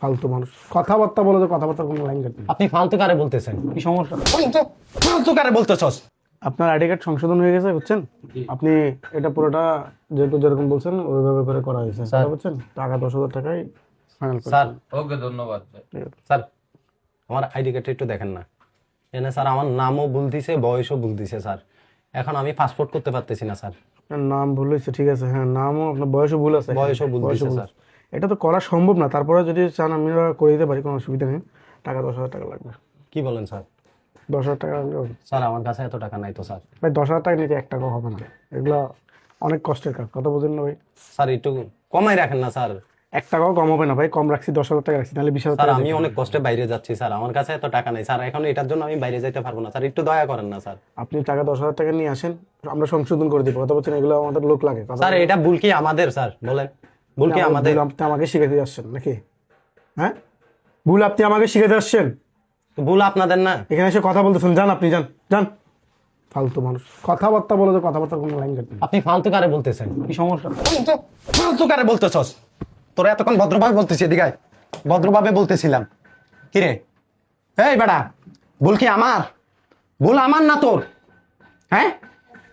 ফালতু মানুষ। কথাবার্তা বলে তো কথাবার্তা কোনো লাইন কাটবে আপনি ফালতু কারে বলতেছেন? কি সমস্যা? ফালতু ফালতু কারে বলতেছস? আপনার আইডি কার্ড সংশোধন হয়ে গেছে বুঝছেন? আপনি এটা পুরোটা যেহেতু যেরকম বলছেন ওইভাবে করে করা হয়েছে স্যার। বুঝছেন? টাকা দশ হাজার টাকাই ফাইনাল স্যার। ওকে ধন্যবাদ। স্যার আমার আইডি কার্ডটা একটু দেখেন না। এনে স্যার আমার নামও ভুল দিছে বয়সও ভুল দিছে স্যার। এখন আমি পাসপোর্ট করতে পারতেছি না স্যার। নাম ভুল হয়েছে ঠিক আছে। হ্যাঁ নামও আপনার বয়সও ভুল আছে। বয়সও ভুল দিছে স্যার। এটা তো করা সম্ভব না। তারপরে যদি চান আমি করে দিতে পারি কোনো অসুবিধা নেই। টাকা দশ হাজার টাকা লাগবে। কি বলেন স্যার? দশ হাজার টাকা লাগবে। স্যার আমার কাছে এত টাকা নাই তো স্যার। ভাই দশ হাজার টাকা নিতে এক টাকাও হবে না? এগুলো অনেক কষ্টের কাজ কথা বোঝেন না ভাই। স্যার একটু কমাই রাখেন না স্যার। এক টাকাও কম হবে না ভাই কম রাখছি দশ হাজার টাকা রাখছি নাহলে বিশ হাজার আমি অনেক কষ্টে বাইরে যাচ্ছি স্যার। আমার কাছে এত টাকা নাই স্যার। এখন এটার জন্য আমি বাইরে যেতে পারব না স্যার। একটু দয়া করেন না স্যার। আপনি টাকা দশ হাজার টাকা নিয়ে আসেন আমরা সংশোধন করে দিব কথা বলছেন এগুলো আমাদের লোক লাগে স্যার এটা ভুল কি আমাদের স্যার? বলেন। ভুল কি আমাদের? আপনি আমাকে শিখাতে আসছেন নাকি? হ্যাঁ? ভুল আপনি আমাকে শিখাতে আসছেন ভুল আপনাদের না। এখানে এসে কথা বলতেছেন। যান আপনি যান যান। ফালতু মানুষ। কথাবার্তা বলে তো কথাবার্তা কোনো লাইন কাটবে আপনি ফালতু কারে বলতেছেন? কি সমস্যা? ফালতু কারে বলতেছস? তোরা এতক্ষণ ভদ্রভাবে বলতেছি এদিকে ভদ্রভাবে বলতেছিলাম। কি রে? এই বেটা ভুল কি আমার? ভুল আমার না তোর? হ্যাঁ?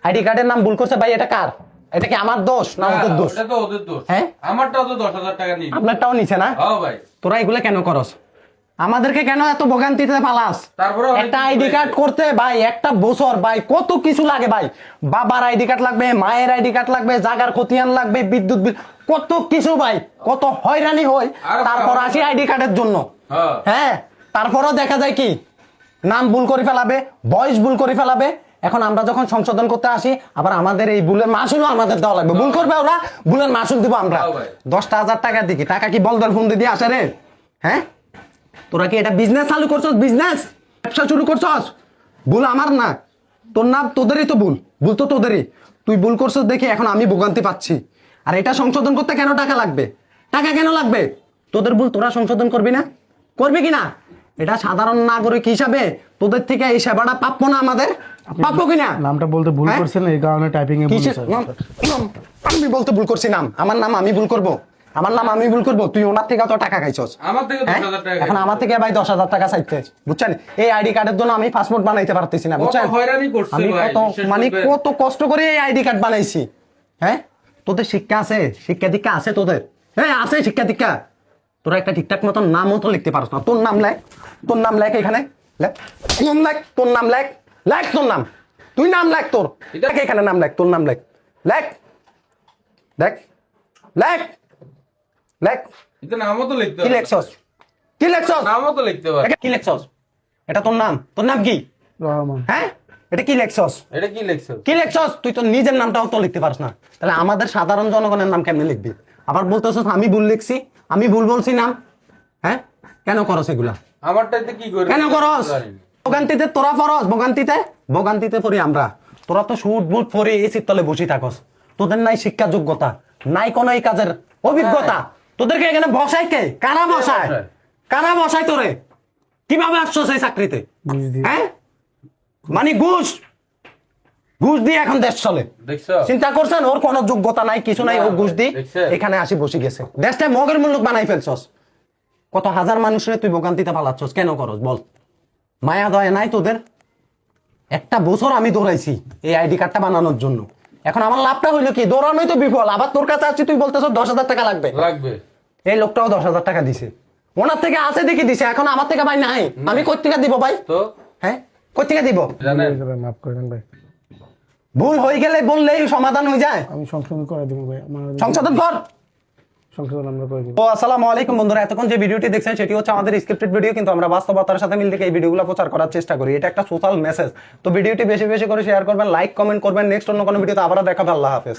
আইডি কার্ডের নাম ভুল করছে ভাই এটা কার? এটা কি আমার দোষ না ওদের দোষ? ওটা তো ওদের দোষ। হ্যাঁ? আমারটাও তো দশ হাজার টাকা নিবি। আপনারটাও নিছে না? হ্যাঁ ভাই। তোরা এগুলো কেন করস? আমাদেরকে কেন এত ভোগান্তিতে পালাস? তারপরে একটা আইডি কার্ড করতে ভাই একটা বছর ভাই কত কিছু লাগে ভাই। বাবার আইডি কার্ড লাগবে মায়ের আইডি কার্ড লাগবে জাগার খতিয়ান লাগবে বিদ্যুৎ বিল কত কিছু ভাই কত হয়রানি হয় তারপর আসি আইডি কার্ডের জন্য। হ্যাঁ। হ্যাঁ তারপরও দেখা যায় কি নাম ভুল করে ফেলাবে বয়স ভুল করে ফেলাবে এখন আমরা যখন সংশোধন করতে আসি আবার আমাদের এই ভুলের মাসুলও আমাদের দেওয়া লাগবে। ভুল করবে ওরা ভুলের মাসুল দিব আমরা। দশটা হাজার টাকা দিকে। টাকা কি বলদার ফোন দিয়ে আসে রে? হ্যাঁ? তোরা কি এটা বিজনেস চালু করছস? বিজনেস ব্যবসা শুরু করছস? ভুল আমার না। তোর না তোদেরই তো ভুল। ভুল তো তোদেরই। তুই ভুল করছস দেখে এখন আমি ভোগান্তি পাচ্ছি। আর এটা সংশোধন করতে কেন টাকা লাগবে? টাকা কেন লাগবে? তোদের ভুল তোরা সংশোধন করবি না? করবি কি না? এটা সাধারণ নাগরিক হিসাবে তোদের থেকে এই সেবাটা প্রাপ্য না আমাদের। প্রাপ্য কিনা নামটা বলতে ভুল হ্যাঁ? করছেন এই কারণে টাইপিং এ? আমি বলতে ভুল করছি নাম। আমার নাম আমি ভুল করব? আমার নাম আমি ভুল করব? তুই ওনার থেকে তো টাকা খাইছস? আমার থেকে দশ হ্যাঁ? হাজার টাকা এখন আমার থেকে ভাই দশ হাজার টাকা চাইতে। বুঝছেন? এই আইডি কার্ডের জন্য আমি পাসপোর্ট বানাইতে পারতেছি না কত বুঝছেন? হয়রানি করছে আমি কত মানে কত কষ্ট করে এই আইডি কার্ড বানাইছি। হ্যাঁ? তোদের শিক্ষা আছে? শিক্ষা দীক্ষা আছে তোদের? হ্যাঁ আছে শিক্ষা দীক্ষা। তোরা একটা ঠিকঠাক মতন নামও তো লিখতে পারছ না। তোর নাম লেখ। তোর নাম লেখ এখানে। লেখ নাম লেখ? তোর নাম লেখ। লেখ তোর নাম। তুই নাম লেখ তোর। এটা- লেখ এখানে নাম লেখ তোর নাম লেখ। লেখ। লেখ লেখ। লেখ। এটা নামও তো লিখতে কি লেখছস? কি লেখছস? নামও তো লিখতে পারে এটা কি লেখছস? এটা তোর নাম। তোর নাম কি? রহমান। হ্যাঁ? এটা কি লেখছস? এটা কি লিখছো কি লেখছস? তুই তো নিজের নামটাও তো লিখতে পারস না। তাহলে আমাদের সাধারণ জনগণের নাম কেমনে লিখবি? আবার বলতেছস আমি ভুল লিখছি। আমি ভুল বলছি নাম। হ্যাঁ? কেন করস এগুলা? আমারটাতে কি করে? কেন করস? ভোগান্তিতে তোরা ফরস ভোগান্তিতে ভোগান্তিতে পড়ি আমরা। তোরা তো সুট বুট পরে এসির তলে বসে থাকস। তোদের নাই শিক্ষা যোগ্যতা নাই কোনো এই কাজের অভিজ্ঞতা। তোদেরকে এখানে বসাই কে? কারা বসায়? বসায়? কারা বসায় তোরে? কীভাবে আসছো সেই চাকরিতে? হ্যাঁ? মানে ঘুষ। ঘুষ দিয়ে এখন দেশ চলে। চিন্তা করছেন ওর কোনো যোগ্যতা নাই কিছু নাই ও ঘুষ দি এখানে আসি বসে গেছে। দেশটা মগের মূল্য বানাই ফেলছস। কত হাজার মানুষের তুই ভোগান্তিতে পালাচ্ছস কেন করস বল। মায়া দয়া নাই তোদের? একটা বছর আমি দৌড়াইছি এই আইডি কার্ডটা বানানোর জন্য। এখন আমার লাভটা হইল কি? দৌড়ানোই তো বিফল। আবার তোর কাছে আসছি তুই বলতেছ দশ হাজার টাকা লাগবে। লাগবে। এই লোকটাও দশ হাজার টাকা দিছে। ওনার থেকে আছে দেখি দিছে এখন আমার থেকে ভাই নাই। আমি কই থেকে দিব ভাই? তো? হ্যাঁ? কই থেকে দিব মাফ করে ভাই। ভুল হয়ে গেলে বললেই সমাধান হয়ে যায়। আমি সংশোধন করে দিব ভাই সংশোধন কর। আমরা আলাইকুম এতক্ষণ যে দেখছেন সেটি হচ্ছে আমাদের ভিডিও কিন্তু আমরা বাস্তবতার সাথে প্রচার করার চেষ্টা করি। এটা একটা সোশ্যাল মেসেজ তো ভিডিওটি বেশি বেশি করে শেয়ার করবেন লাইক কমেন্ট করবেন। নেক্সট অন্য কোনো আবার আল্লাহ হাফেজ।